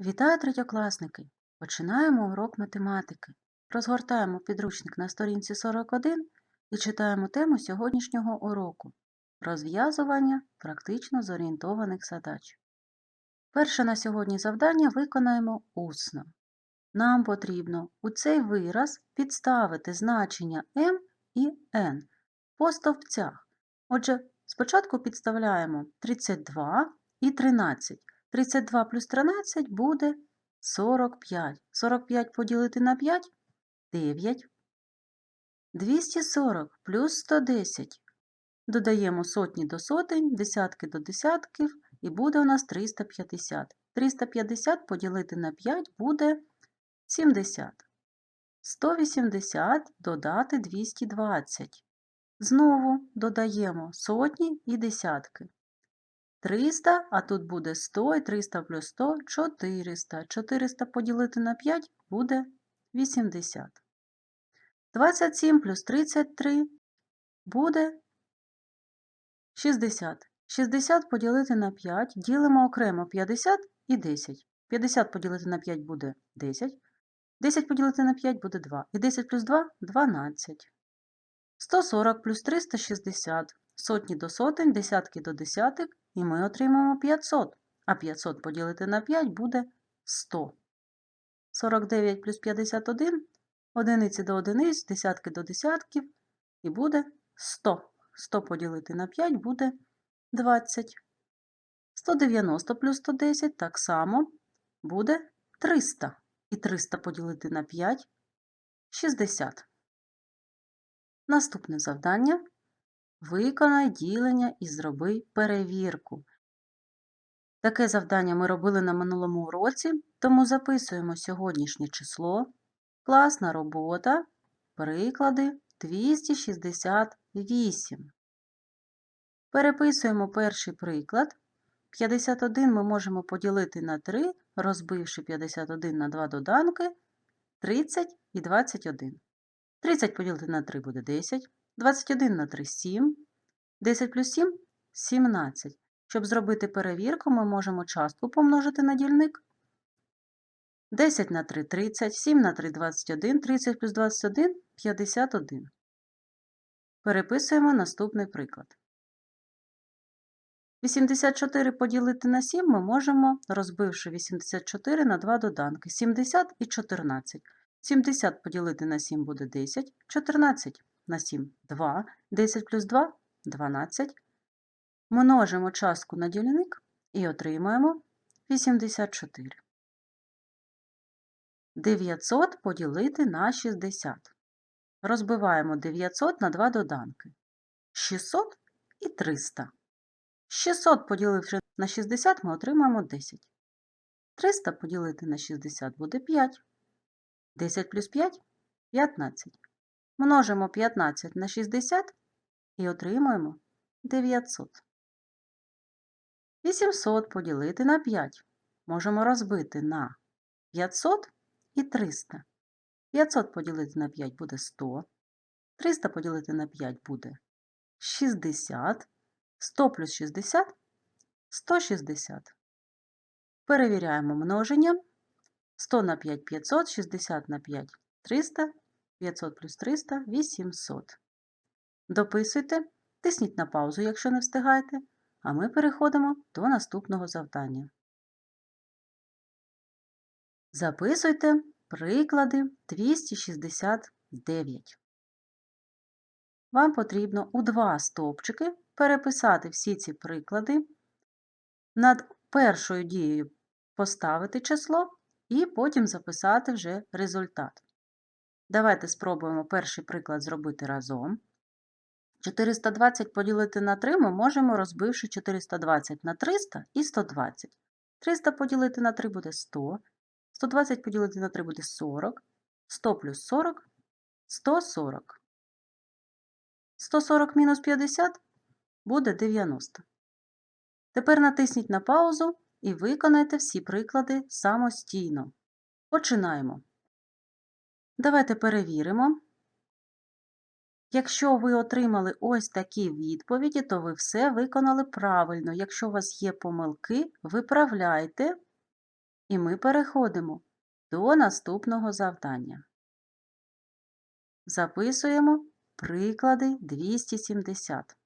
Вітаю, третьокласники! Починаємо урок математики. Розгортаємо підручник на сторінці 41 і читаємо тему сьогоднішнього уроку розв'язування практично зорієнтованих задач. Перше на сьогодні завдання виконаємо усно. Нам потрібно у цей вираз підставити значення m і n по стовпцях. Отже, спочатку підставляємо 32 і 13. 32 плюс 13 буде 45. 45 поділити на 5 – 9. 240 плюс 110. Додаємо сотні до сотень, десятки до десятків, і буде у нас 350. 350 поділити на 5 буде 70. 180 додати 220. Знову додаємо сотні і десятки. 300, а тут буде 100, і 300 плюс 100 – 400. 400 поділити на 5 буде 80. 27 плюс 33 буде 60. 60 поділити на 5, ділимо окремо 50 і 10. 50 поділити на 5 буде 10. 10 поділити на 5 буде 2. І 10 плюс 2 – 12. 140 плюс 360. Сотні до сотень, десятки до десяток, і ми отримаємо 500. А 500 поділити на 5 буде 100. 49 плюс 51, одиниці до одиниць, десятки до десятків, і буде 100. 100 поділити на 5 буде 20. 190 плюс 110 так само буде 300. І 300 поділити на 5 – 60. Наступне завдання. Виконай ділення і зроби перевірку. Таке завдання ми робили на минулому уроці, тому записуємо сьогоднішнє число, класна робота, приклади 268. Переписуємо перший приклад. 51 ми можемо поділити на 3, розбивши 51 на 2 доданки, 30 і 21. 30 поділити на 3 буде 10. 21 на 3 – 7. 10 плюс 7 – 17. Щоб зробити перевірку, ми можемо частку помножити на дільник. 10 на 3 – 30, 7 на 3 – 21, 30 плюс 21 – 51. Переписуємо наступний приклад. 84 поділити на 7 ми можемо, розбивши 84 на 2 доданки – 70 і 14. 70 поділити на 7 буде 10, 14 на 7 – 2, 10 плюс 2 – 12. Множимо частку на дільник і отримаємо 84. 900 поділити на 60. Розбиваємо 900 на 2 доданки. 600 і 300. 600 поділивши на 60 ми отримаємо 10. 300 поділити на 60 буде 5. 10 плюс 5 – 15. Множимо 15 на 60 і отримуємо 900. 800 поділити на 5. Можемо розбити на 500 і 300. 500 поділити на 5 буде 100. 300 поділити на 5 буде 60. 100 плюс 60 – 160. Перевіряємо множення. 100 на 5 – 500, 60 на 5 – 300, 500 плюс 300 – 800. Дописуйте, тисніть на паузу, якщо не встигаєте, а ми переходимо до наступного завдання. Записуйте приклади 269. Вам потрібно у два стовпчики переписати всі ці приклади, над першою дією поставити число і потім записати вже результат. Давайте спробуємо перший приклад зробити разом. 420 поділити на 3 ми можемо, розбивши 420 на 300 і 120. 300 поділити на 3 буде 100, 120 поділити на 3 буде 40, 100 плюс 40 – 140. 140 мінус 50 буде 90. Tепер натисніть на паузу і виконайте всі приклади самостійно. Починаємо. Давайте перевіримо. Якщо ви отримали ось такі відповіді, то ви все виконали правильно. Якщо у вас є помилки, виправляйте І ми переходимо до наступного завдання. Записуємо приклади 270.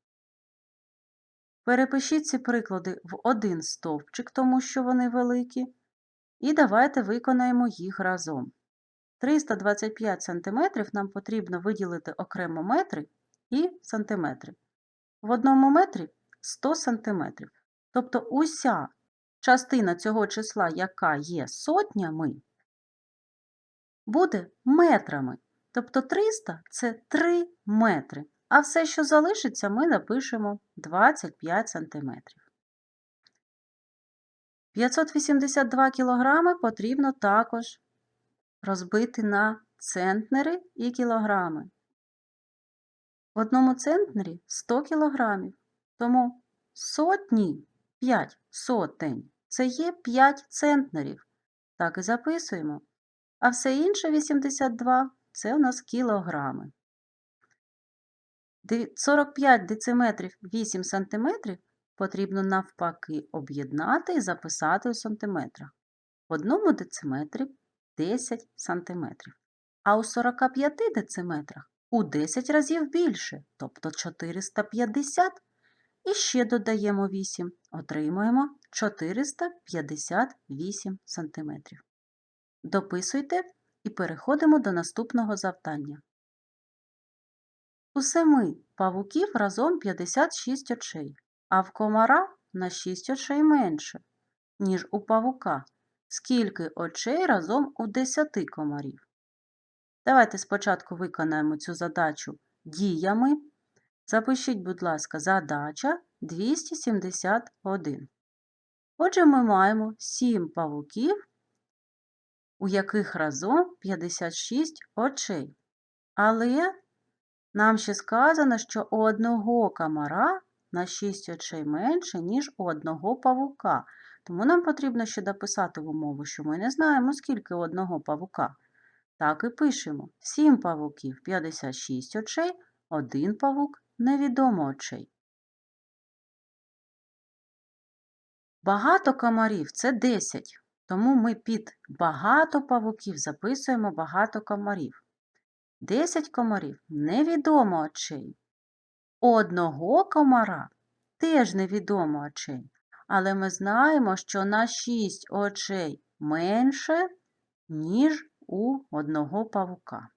Перепишіть ці приклади в один стовпчик, тому що вони великі, і давайте виконаємо їх разом. 325 см нам потрібно виділити окремо метри і сантиметри. В одному метрі 100 см. Тобто уся частина цього числа, яка є сотнями, буде метрами. Тобто 300 – це 3 метри. А все, що залишиться, ми напишемо 25 см. 582 кг потрібно також розбити на центнери і кілограми. В одному центнері 100 кг, тому сотні 5 сотень це є 5 центнерів. Так і записуємо. А все інше 82 це у нас кілограми. 45 дециметрів 8 сантиметрів потрібно навпаки об'єднати і записати у сантиметрах. В одному дециметрі 10 сантиметрів, а у 45 дециметрах у 10 разів більше, тобто 450. І ще додаємо 8, отримуємо 458 сантиметрів. Дописуйте і переходимо до наступного завдання. У семи павуків разом 56 очей, а в комара на 6 очей менше, ніж у павука. Скільки очей разом у 10 комарів? Давайте спочатку виконаємо цю задачу діями. Запишіть, будь ласка, задача 271. Отже, ми маємо 7 павуків, у яких разом 56 очей. Але нам ще сказано, що у одного комара на 6 очей менше, ніж у одного павука. Тому нам потрібно ще дописати в умову, що ми не знаємо, скільки у одного павука. Так і пишемо: 7 павуків 56 очей, один павук невідомо очей. Багато комарів це 10, тому ми під багато павуків записуємо багато комарів. 10 комарів невідомо очей. Одного комара теж невідомо очей. Але ми знаємо, що на 6 очей менше, ніж у одного павука.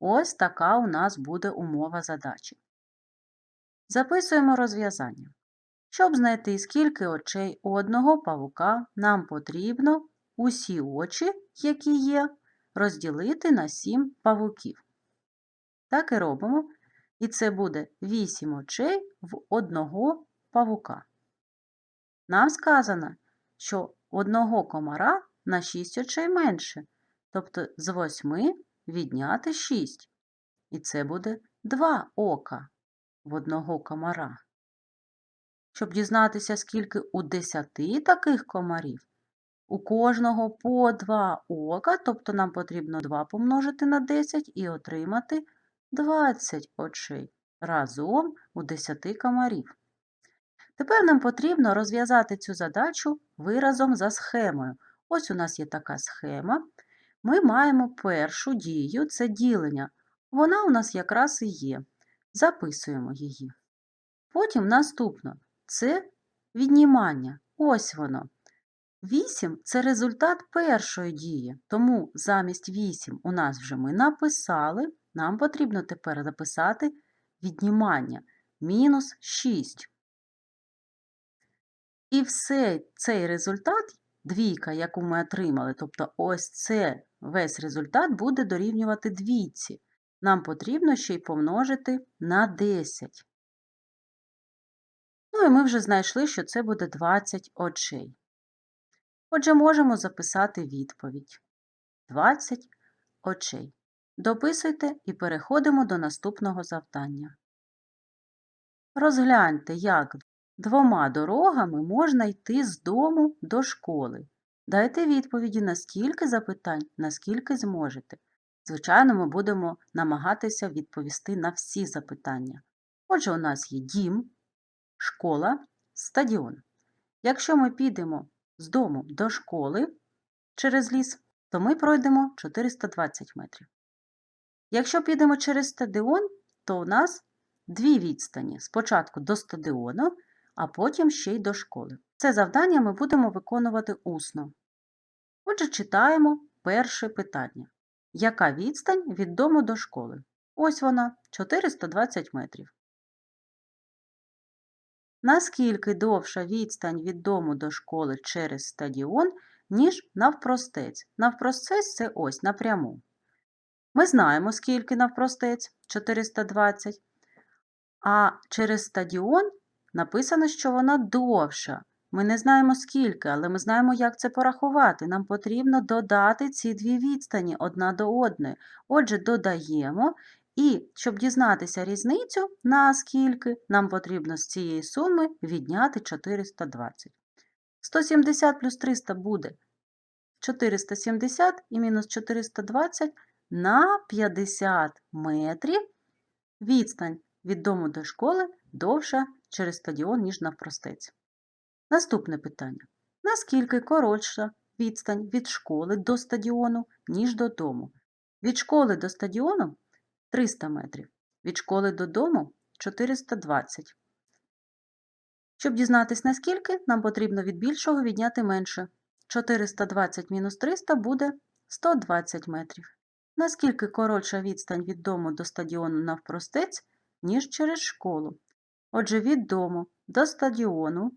Ось така у нас буде умова задачі. Записуємо розв'язання. Щоб знайти, скільки очей у одного павука, нам потрібно усі очі, які є, розділити на 7 павуків. Так і робимо. І це буде 8 очей в одного павука. Нам сказано, що одного комара на 6 очей менше, тобто з 8 відняти 6. І це буде 2 ока в одного комара. Щоб дізнатися, скільки у 10 таких комарів, у кожного по 2 ока, тобто нам потрібно 2 помножити на 10 і отримати 20 очей разом у 10 комарів. Тепер нам потрібно розв'язати цю задачу виразом за схемою. Ось у нас є така схема. Ми маємо першу дію це ділення. Вона у нас якраз і є. Записуємо її. Потім наступно це віднімання. Ось воно. 8 це результат першої дії, тому замість 8 у нас вже ми написали, нам потрібно тепер записати віднімання мінус 6. І все цей результат, двійка, яку ми отримали, тобто ось це весь результат буде дорівнювати двійці. Нам потрібно ще й помножити на 10. Ну і ми вже знайшли, що це буде 20 очей. Отже, можемо записати відповідь. 20 очей. Дописуйте і переходимо до наступного завдання. Розгляньте, як двома дорогами можна йти з дому до школи. Дайте відповіді на скільки запитань, наскільки зможете. Звичайно, ми будемо намагатися відповісти на всі запитання. Отже, у нас є дім, школа, стадіон. Якщо ми підемо з дому до школи через ліс, то ми пройдемо 420 метрів. Якщо підемо через стадіон, то у нас дві відстані. Спочатку до стадіону, а потім ще й до школи. Це завдання ми будемо виконувати усно. Отже, читаємо перше питання. Яка відстань від дому до школи? Ось вона 420 метрів. Наскільки довша відстань від дому до школи через стадіон, ніж навпростець? Навпростець це ось напряму. Ми знаємо, скільки навпростець 420, а через стадіон написано, що вона довша. Ми не знаємо скільки, але ми знаємо, як це порахувати. Нам потрібно додати ці дві відстані одна до одної. Отже, додаємо, і щоб дізнатися різницю, наскільки нам потрібно з цієї суми відняти 420. 170 плюс 300 буде 470 і мінус 420 на 50 метрів. Відстань від дому до школи довша через стадіон, ніж навпростець. Наступне питання. Наскільки коротша відстань від школи до стадіону, ніж додому? Від школи до стадіону 300 метрів, від школи додому 420. Щоб дізнатись наскільки, нам потрібно від більшого відняти менше. 420 мінус 300 буде 120 метрів. Наскільки коротша відстань від дому до стадіону навпростець, ніж через школу. Отже, від дому до стадіону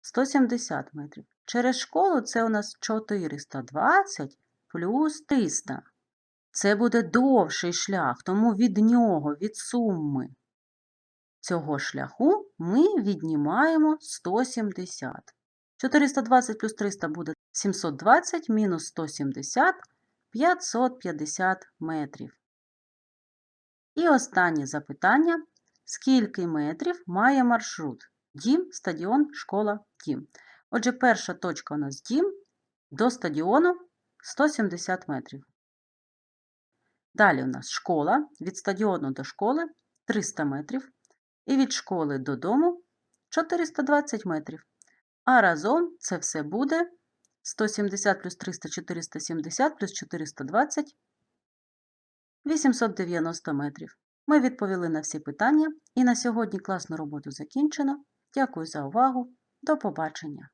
170 метрів. Через школу це у нас 420 плюс 300. Це буде довший шлях, тому від нього, від суми цього шляху ми віднімаємо 170. 420 плюс 300 буде 720, мінус 170 550 метрів. І останнє запитання. Скільки метрів має маршрут? Дім, стадіон, школа, дім. Отже, перша точка у нас дім, до стадіону 170 метрів. Далі у нас школа, від стадіону до школи 300 метрів. І від школи додому 420 метрів. А разом це все буде 170 плюс 300 470 плюс 420 890 метрів. Ми відповіли на всі питання і на сьогодні класну роботу закінчено. Дякую за увагу. До побачення!